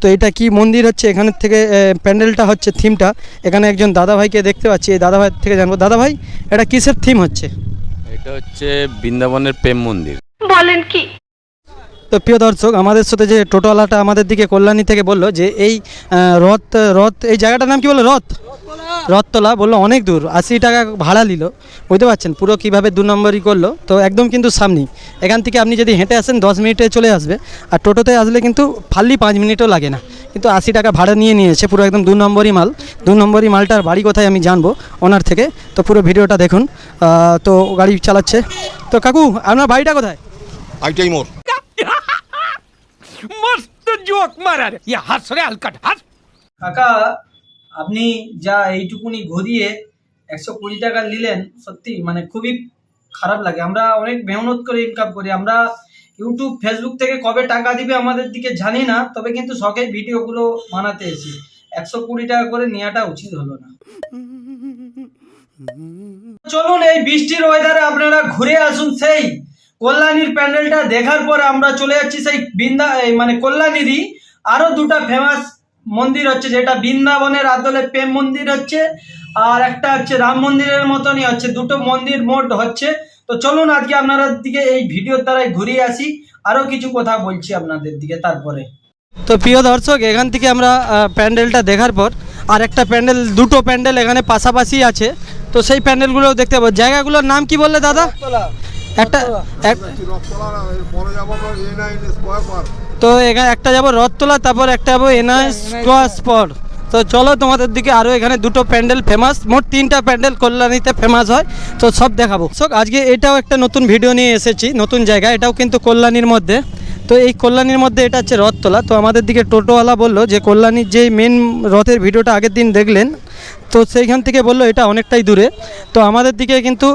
তো এটা কি মন্দির হচ্ছে? এখানের থেকে প্যান্ডেলটা হচ্ছে থিমটা। এখানে একজন দাদাভাইকে দেখতে পাচ্ছি। এই দাদাভাই থেকে জানব। দাদাভাই এটা কিসের থিম হচ্ছে? এটা হচ্ছে বৃন্দাবনের প্রেম মন্দির। তো প্রিয় দর্শক, আমাদের সাথে যে টোটোওয়ালাটা আমাদের দিকে কল্যাণী থেকে বলল যে এই রথ রথ, এই জায়গাটার নাম কি বলল? রথ? রথতলা বলল, অনেক দূর, আশি টাকা ভাড়া নিল। বুঝতে পারছেন পুরো কীভাবে দু নম্বরই করল। তো একদম কিন্তু সামনেই। এখান থেকে আপনি যদি হেঁটে আসেন, দশ মিনিটে চলে আসবে। আর টোটোতে আসলে কিন্তু ফাললি পাঁচ মিনিটও লাগে না। কিন্তু আশি টাকা ভাড়া নিয়ে নিয়েছে পুরো একদম দু নম্বরই মাল। দু নম্বরই মালটার বাড়ি কোথায় আমি জানব ওনার থেকে। তো পুরো ভিডিওটা দেখুন। তো গাড়ি চালাচ্ছে। তো কাকু, আপনার বাড়িটা কোথায়? আইটাই মোর মস্ত জোক মারার। ইয়া হাস রে হাস কাকা, আপনি যা এইটুকুনি ঘুরিয়ে একশো কুড়ি টাকা নিলেন, সত্যি মানে খুবই খারাপ লাগে। আমরা অনেক মেহনত করে ইনকাম করি। আমরা ইউটিউব ফেসবুক থেকে কবে টাকা দিবে আমাদের দিকে জানি না, তবে কিন্তু শখের ভিডিওগুলো বানাতে এসি একশো কুড়ি টাকা করে নেওয়াটা উচিত হলো না। চলুন, এই বৃষ্টির ওয়েদারে আপনারা ঘুরে আসুন, সেই কল্যাণীর প্যান্ডেলটা দেখার পর আমরা চলে যাচ্ছি সেই বৃন্দা এই মানে কল্যাণীরই। আরও দুটো ফেমাস মন্দির হচ্ছে যেটা বৃন্দাবনের আদলে প্রেম মন্দির হচ্ছে আর একটা হচ্ছে রাম মন্দিরের মতনই হচ্ছে। দুটো মন্দির মোট হচ্ছে। তো চলুন আজকে আপনাদের দিকে এই ভিডিওর দ্বারাই ঘুরিয়ে আসি। আরও কিছু কথা বলছি আপনাদের দিকে তারপরে। তো প্রিয় দর্শক এখান থেকে আমরা প্যান্ডেলটা দেখার পর আর একটা প্যান্ডেল দুটো প্যান্ডেল এখানে পাশাপাশি আছে। তো সেই প্যান্ডেলগুলো দেখতে পাবো। জায়গাগুলোর নাম কি বললে দাদা? একটা স্কোয়ার তো এখানে একটা যাব রথতলা তারপর একটা যাব এনআই স্কোয়ার স্পট তো চলো তোমাদের দিকে আরও এখানে দুটো প্যান্ডেল ফেমাস মোট তিনটা প্যান্ডেল কল্যাণীতে ফেমাস হয় তো সব দেখাবো। সো আজকে এটাও একটা নতুন ভিডিও নিয়ে এসেছি নতুন জায়গা এটাও কিন্তু কল্যাণীর মধ্যে। তো এই কল্যাণীর মধ্যে এটা হচ্ছে রথতলা তো আমাদের দিকে টোটোওয়ালা বলল যে কল্যাণীর যে মেন রথের ভিডিওটা আগের দিন দেখলেন তো সেইখান থেকে বলল, এটা অনেকটাই দূরে। তো আমাদের দিকে কিন্তু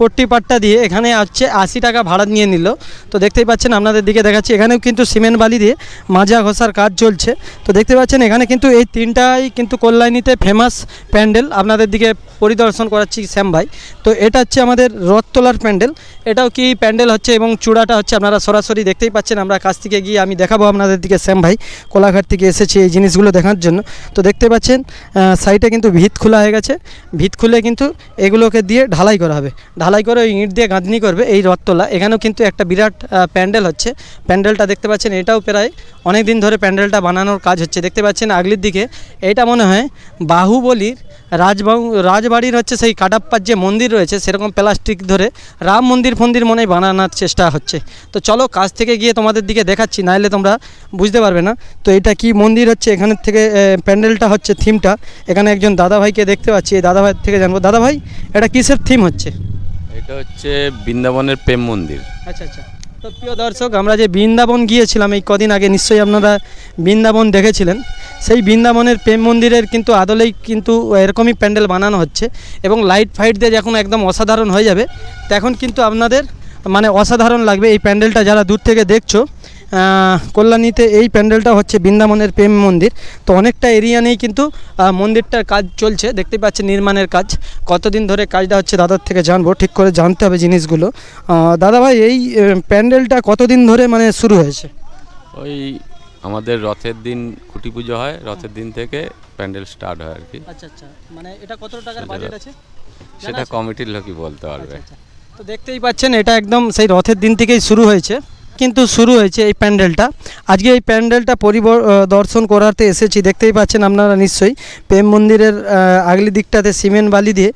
পট্টি পাট্টা দিয়ে এখানে আসছে, আশি টাকা ভাড়া নিয়ে নিল। তো দেখতেই পাচ্ছেন, আপনাদের দিকে দেখাচ্ছি, এখানেও কিন্তু সিমেন্ট বালি দিয়ে মাজা ঘষার কাজ চলছে। তো দেখতে পাচ্ছেন, এখানে কিন্তু এই তিনটাই কিন্তু কল্যাণীতে ফেমাস প্যান্ডেল। আপনাদের দিকে পরিদর্শন করাচ্ছি শ্যাম ভাই। তো এটা হচ্ছে আমাদের রথতলার প্যান্ডেল। এটাও কি প্যান্ডেল হচ্ছে এবং চূড়াটা হচ্ছে আপনারা সরাসরি দেখতেই পাচ্ছেন। আমরা কাছ থেকে গিয়ে আমি দেখাবো আপনাদের দিকে শ্যাম ভাই, কোলাঘাট থেকে এসেছি এই জিনিসগুলো দেখার জন্য। তো দেখতে পাচ্ছেন সাইডে কিন্তু ভিত খোলা হয়ে গেছে। ভিত খুলে কিন্তু এগুলোকে দিয়ে ঢালাই করা হবে। ঢালাই করে ওই ইঁট দিয়ে গাঁথনি করবে এই রথতলা। এখানেও কিন্তু একটা বিরাট প্যান্ডেল হচ্ছে। প্যান্ডেলটা দেখতে পাচ্ছেন, এটাও প্রায় অনেক দিন ধরে প্যান্ডেলটা বানানোর কাজ হচ্ছে। দেখতে পাচ্ছেন আগলির দিকে, এটা মনে হয় বাহুবলীর রাজবাহু রাজবাড়ির হচ্ছে সেই কাটাপ্পার যে মন্দির রয়েছে, সেরকম প্লাস্টিক ধরে রাম মন্দির ফন্দির মনে বানানোর চেষ্টা হচ্ছে। তো চলো কাছ থেকে গিয়ে তোমাদের দিকে দেখাচ্ছি, নাহলে তোমরা বুঝতে পারবে না। তো এটা কি মন্দির হচ্ছে? এখানের থেকে প্যান্ডেলটা হচ্ছে থিমটা। এখানে একজন দাদাভাইকে দেখতে পাচ্ছি এই দাদাভাই থেকে জানব। দাদাভাই এটা কিসের থিম হচ্ছে? এটা হচ্ছে বৃন্দাবনের প্রেম মন্দির। আচ্ছা আচ্ছা। তো প্রিয় দর্শক আমরা যে বৃন্দাবন গিয়েছিলাম এই কদিন আগে নিশ্চয়ই আপনারা বৃন্দাবন দেখেছিলেন। সেই বৃন্দাবনের প্রেম মন্দিরের কিন্তু আদলেই কিন্তু এরকমই প্যান্ডেল বানানো হচ্ছে এবং লাইট ফাইট দিয়ে যখন একদম অসাধারণ হয়ে যাবে তখন কিন্তু আপনাদের মানে অসাধারণ লাগবে এই প্যান্ডেলটা। যারা দূর থেকে দেখছ কল্যাণীতে এই প্যান্ডেলটা হচ্ছে বৃন্দাবনের প্রেম মন্দির। তো অনেকটা এরিয়া নেই কিন্তু মন্দিরটার কাজ চলছে। দেখতে পাচ্ছেন নির্মাণের কাজ। কতদিন ধরে কাজটা হচ্ছে দাদার থেকে জানব। ঠিক করে জানতে হবে জিনিসগুলো। দাদা ভাই এই প্যান্ডেলটা কতদিন ধরে মানে শুরু হয়েছে? ওই আমাদের রথের দিন খুঁটি পুজো হয়। রথের দিন থেকে প্যান্ডেল স্টার্ট হয় আর কি। আচ্ছা আচ্ছা। মানে এটা কত টাকার বাজেট আছে? সেটা কমিটির লোকই বলতে পারবে। তো দেখতেই পাচ্ছেন এটা একদম সেই রথের দিন থেকেই শুরু হয়েছে। কিন্তু শুরু হয়েছে এই প্যান্ডেলটা। আজকে এই প্যান্ডেলটা পরিদর্শন করাতে এসেছি, দেখতেই পাচ্ছেন আপনারা নিশ্চয়ই। প্রেম মন্দিরের আগলি দিকটাতে সিমেন্ট বালি দিয়ে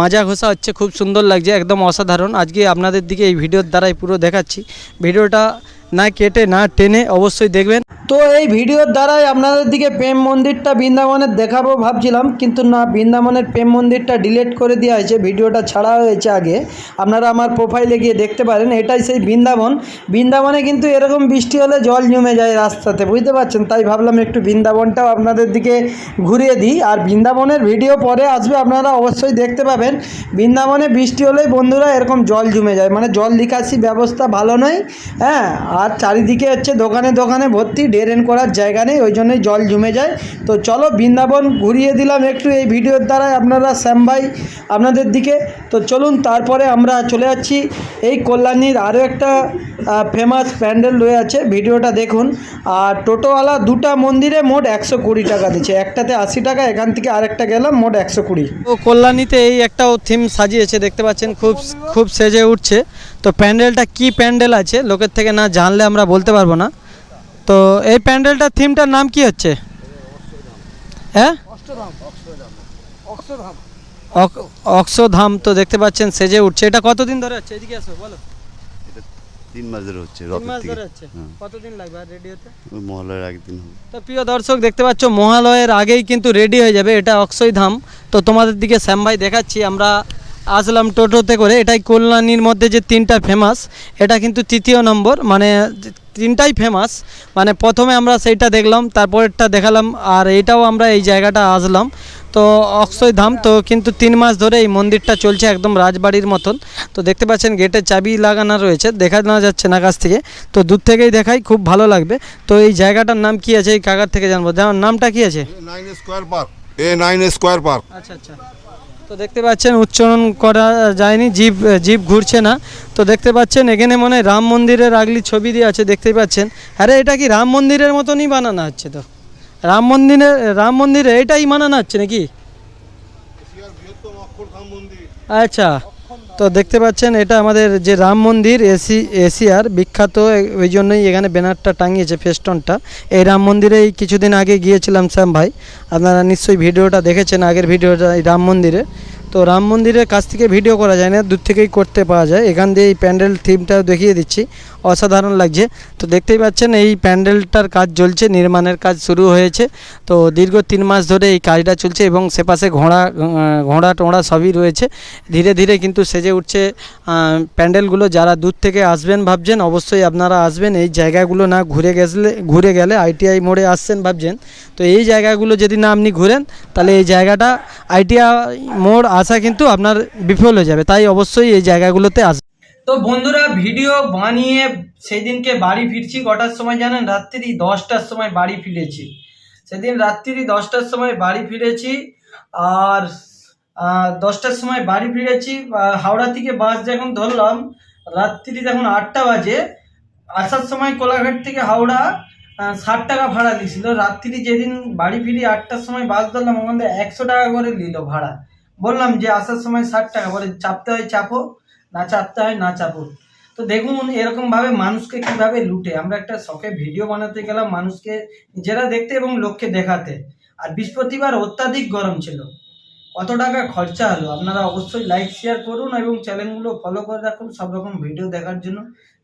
মাজা ঘষা হচ্ছে, খুব সুন্দর লাগছে, একদম অসাধারণ। আজকে আপনাদের দিকে এই ভিডিওর দ্বারাই পুরো দেখাচ্ছি। ভিডিওটা না কেটে, না টেনে অবশ্যই দেখবেন। তো এই ভিডিওর দ্বারাই আপনাদের দিকে প্রেম মন্দিরটা বৃন্দাবনের দেখাবো ভাবছিলাম, কিন্তু না, বৃন্দাবনের প্রেম মন্দিরটা ডিলিট করে দেওয়া হয়েছে, ভিডিওটা ছাড়া হয়েছে আগে। আপনারা আমার প্রোফাইলে গিয়ে দেখতে পারেন, এটাই সেই বৃন্দাবন। বৃন্দাবনে কিন্তু এরকম বৃষ্টি হলে জল জমে যায় রাস্তাতে, বুঝতে পারছেন? তাই ভাবলাম একটু বৃন্দাবনটাও আপনাদের দিকে ঘুরিয়ে দিই। আর বৃন্দাবনের ভিডিও পরে আসবে, আপনারা অবশ্যই দেখতে পাবেন। বৃন্দাবনে বৃষ্টি হলেই বন্ধুরা এরকম জল জমে যায় মানে জল নিকাশি ব্যবস্থা ভালো নয় হ্যাঁ? আর চারিদিকে হচ্ছে দোকানে দোকানে ভর্তি ড্রেন করার জায়গা নেই, ওই জন্যই জল জমে যায়। তো চলো বৃন্দাবন ঘুরিয়ে দিলাম একটু এই ভিডিওর দ্বারাই আপনারা, শ্যাম ভাই, আপনাদের দিকে। তো চলুন, তারপরে আমরা চলে যাচ্ছি। এই কল্যাণীর আরও একটা ফেমাস প্যান্ডেল রয়ে আছে, ভিডিওটা দেখুন। আর টোটোওয়ালা দুটা মন্দিরে মোট একশো কুড়ি টাকা দিচ্ছে। একটাতে আশি টাকা, এখান থেকে আরেকটা গেলাম, মোট একশো কুড়ি। তো কল্যাণীতে এই একটা থিম সাজিয়েছে, দেখতে পাচ্ছেন, খুব খুব সেজে উঠছে। তো প্যান্ডেলটা কি প্যান্ডেল আছে, লোকের থেকে না জানলে আমরা বলতে পারব না। তো এই প্যান্ডেলটার থিমটার নাম কি হচ্ছে? হ্যাঁ? অক- অক্ষধাম তো দেখতে পাচ্ছেন সেজে উঠছে। এটা কতদিন ধরে হচ্ছে? এদিকে আসো বলো। তিন মাস ধরে হচ্ছে তিন মাস ধরে হচ্ছে? হ্যাঁ। কতদিন লাগবে আর রেডি হতে মহালয়ের তো প্রিয় দর্শক দেখতে পাচ্ছ মহালয়ের আগেই কিন্তু রেডি হয়ে যাবে এটা অক্ষয়ধাম তো তোমাদের দিকে শ্যাম ভাই দেখাচ্ছি আমরা আসলাম টোটোতে করে। এটাই কল্যাণীর মধ্যে যে তিনটা ফেমাস এটা কিন্তু তৃতীয় নম্বর। মানে তিনটাই ফেমাস মানে প্রথমে আমরা সেইটা দেখলাম তারপরেরটা দেখালাম আর এইটাও আমরা এই জায়গাটা আসলাম। তো অক্ষয়ধাম তো কিন্তু তিন মাস ধরে এই মন্দিরটা চলছে একদম রাজবাড়ির মতন। তো দেখতে পাচ্ছেন গেটে চাবি লাগানো রয়েছে দেখা না যাচ্ছে না কাছ থেকে। তো দূর থেকেই দেখাই খুব ভালো লাগবে। তো এই জায়গাটার নাম কি আছে? এই কাকার থেকে জানব। যেমন নামটা কি আছে? নাইন স্কোয়ার পার্ক এ নাইন স্কোয়ার পার্ক আচ্ছা আচ্ছা। তো দেখতে পাচ্ছেন উচ্চারণ করা যায়নি জীব জীব ঘুরছে না। তো দেখতে পাচ্ছেন এখানে মনে হয় রাম মন্দিরের আগলি ছবি দিয়ে আছে দেখতে পাচ্ছেন। আরে এটা কি রাম মন্দিরের মতনই বানানো হচ্ছে তো? রাম মন্দিরে রাম মন্দিরে এটাই বানানো হচ্ছে নাকি? আচ্ছা। তো দেখতে পাচ্ছেন, এটা আমাদের যে রাম মন্দির এসি এশিয়ার বিখ্যাত ওই জন্যই এখানে ব্যানারটা টাঙিয়েছে ফেস্টনটা। এই রাম মন্দিরেই কিছুদিন আগে গিয়েছিলাম শ্যাম ভাই। আপনারা নিশ্চয়ই ভিডিওটা দেখেছেন, আগের ভিডিওটা এই রাম মন্দিরে। তো রাম মন্দিরের কাছ থেকে ভিডিও করা যায় না, দূর থেকেই করতে পাওয়া যায়। এখান দিয়ে এই প্যান্ডেল থিমটা দেখিয়ে দিচ্ছি। অসাধারণ লাগছে। তো দেখতেই পাচ্ছেন, এই প্যান্ডেলটার কাজ চলছে, নির্মাণের কাজ শুরু হয়েছে। তো দীর্ঘ তিন মাস ধরে এই কাজটা চলছে এবং সেপাশে ঘোড়া ঘোড়া টোড়া সবই রয়েছে। ধীরে ধীরে কিন্তু সেজে উঠছে প্যান্ডেলগুলো। যারা দূর থেকে আসবেন ভাবছেন, অবশ্যই আপনারা আসবেন। এই জায়গাগুলো না ঘুরে গেলে ঘুরে গেলে আইটিআই মোড়ে আসছেন ভাবছেন। তো এই জায়গাগুলো যদি না আপনি ঘুরেন, তাহলে এই জায়গাটা আইটিআই মোড় আসা কিন্তু আপনার বিফল হয়ে যাবে, তাই অবশ্যই এই জায়গাগুলোতে আসবেন তো বন্ধুরা, ভিডিও বানিয়ে সেই দিনকে বাড়ি ফিরছি কটার সময় জানেন? রাত্রি দশটার সময় বাড়ি ফিরেছি। সেদিন রাত্রি দশটার সময় বাড়ি ফিরেছি আর দশটার সময় বাড়ি ফিরেছি। হাওড়া থেকে বাস যখন ধরলাম, রাত্রি যখন আটটা বাজে। আসার সময় কোলাঘাট থেকে হাওড়া ষাট টাকা ভাড়া দিয়েছিল। রাত্রি যেদিন বাড়ি ফিরি আটটার সময় বাস ধরলাম, ওখান থেকে একশো টাকা করে নিল ভাড়া। বললাম যে আসার সময় ষাট টাকা, বলে চাপতে হয় চাপো, না চাপতে হয় না চাপো। তো দেখুন এরকমভাবে মানুষকে কীভাবে লুটে? আমরা একটা শখে ভিডিও বানাতে গেলাম মানুষকে নিজেরা দেখতে এবং লোককে দেখাতে। আর বৃহস্পতিবার অত্যাধিক গরম ছিল। কত টাকা খরচা হলো? আপনারা অবশ্যই লাইক শেয়ার করুন এবং চ্যানেলগুলো ফলো করে রাখুন। সব রকম ভিডিও দেখার জন্য।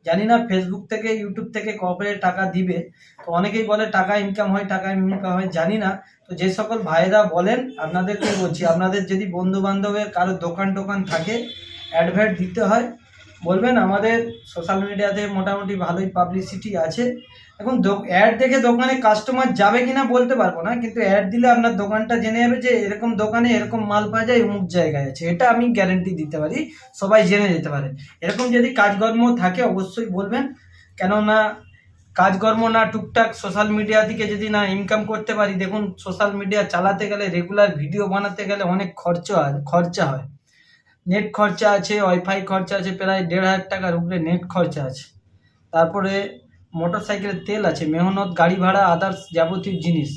জানি না ফেসবুক থেকে ইউটিউব থেকে কবে টাকা দিবে। তো অনেকেই বলে টাকা ইনকাম হয়, টাকা ইনকাম হয়, জানি না। তো যে সকল ভাইরা বলেন, আপনাদেরকে বলছি, আপনাদের যদি বন্ধু বান্ধবের কারও দোকান টোকান থাকে অ্যাডভার্ট দিতে হয় বলবেন, আমাদের সোশ্যাল মিডিয়াতে মোটামুটি ভালোই পাবলিসিটি আছে। এখন অ্যাড দেখে দোকানে কাস্টমার যাবে কিনা বলতে পারব না, কিন্তু অ্যাড দিলে আপনার দোকানটা জেনে যাবে যে এরকম দোকানে এরকম মাল পাওয়া যায়, অমুক জায়গায় আছে। এটা আমি গ্যারেন্টি দিতে পারি, সবাই জেনে যেতে পারে। এরকম যদি কাজকর্ম থাকে, অবশ্যই বলবেন। কেননা কাজকর্ম না, টুকটাক সোশ্যাল মিডিয়া থেকে যদি না ইনকাম করতে পারি, দেখুন সোশ্যাল মিডিয়া চালাতে গেলে রেগুলার ভিডিও বানাতে গেলে অনেক খরচ হয় খরচা হয়। নেট খরচা আছে, ওয়াইফাই খরচা আছে, প্রায় দেড় হাজার টাকার উপরে নেট খরচা আছে। তারপরে মোটর সাইকেলের তেল আছে, মেহনত, গাড়ি ভাড়া আদার্স যাবতীয় জিনিস।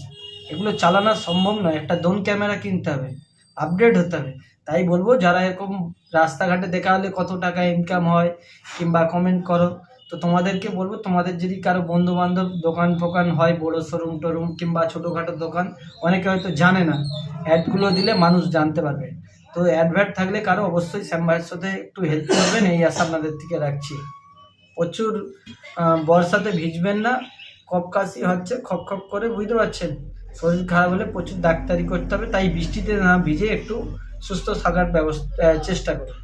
এগুলো চালানো সম্ভব নয়, একটা ডোন ক্যামেরা কিনতে হবে আপডেট হতে হবে। তাই বলব, যারা এরকম রাস্তাঘাটে দেখা হলে কত টাকা ইনকাম হয়, কিংবা কমেন্ট করো, তো তোমাদেরকে বলব, তোমাদের যদি কারও বন্ধু বান্ধব দোকান ফোকান হয়, বড়ো শোরুম টোরুম কিংবা ছোটোখাটো দোকান, অনেকে হয়তো জানে না অ্যাডগুলো দিলে মানুষ জানতে পারবে। তো অ্যাডভার্ট থাকলে কারও অবশ্যই শ্যাম ভাইয়ের সাথে একটু হেল্প করবেন, এই আশা আপনাদের থেকে রাখছি। প্রচুর বর্ষাতে ভিজবেন না, কপ কাশি হচ্ছে, খপ খপ করে বুঝতে পারছেন? শরীর খারাপ হলে প্রচুর ডাক্তারি করতে হবে, তাই বৃষ্টিতে না ভিজে একটু সুস্থ থাকার ব্যবস্থা চেষ্টা করুন।